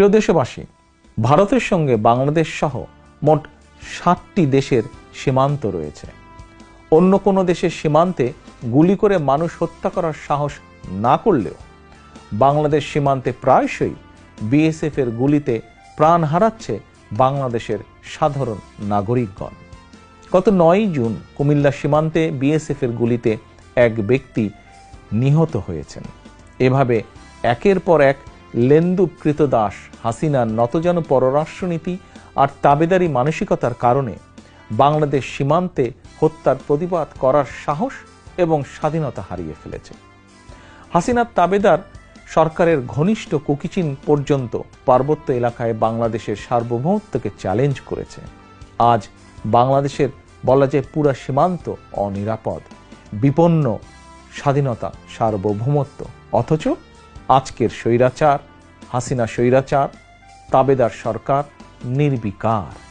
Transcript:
প্রিয় দেশবাসী, ভারতের সঙ্গে বাংলাদেশ সহ মোট ষাটটি দেশের সীমান্ত রয়েছে। অন্য কোনো দেশের সীমান্তে গুলি করে মানুষ হত্যা করার সাহস না করলেও বাংলাদেশ সীমান্তে প্রায়শই বিএসএফ এর গুলিতে প্রাণ হারাচ্ছে বাংলাদেশের সাধারণ নাগরিকগণ। গত নয় জুন কুমিল্লা সীমান্তে বিএসএফ এর গুলিতে এক ব্যক্তি নিহত হয়েছেন। এভাবে একের পর এক লেন্দু কৃতদাস হাসিনার নতজন পররাষ্ট্রনীতি আর তাবেদারি মানসিকতার কারণে বাংলাদেশ সীমান্তে হত্যার প্রতিবাদ করার সাহস এবং স্বাধীনতা হারিয়ে ফেলেছে। হাসিনার তাবেদার সরকারের ঘনিষ্ঠ কুকিচিন পর্যন্ত পার্বত্য এলাকায় বাংলাদেশের সার্বভৌমত্বকে চ্যালেঞ্জ করেছে। আজ বাংলাদেশের বলা যায় পুরা সীমান্ত অনিরাপদ, বিপন্ন, স্বাধীনতা, সার্বভৌমত্ব, অথচ আজকের স্বৈরাচার হাসিনা স্বৈরাচার তাবেদার সরকার নির্বিকার।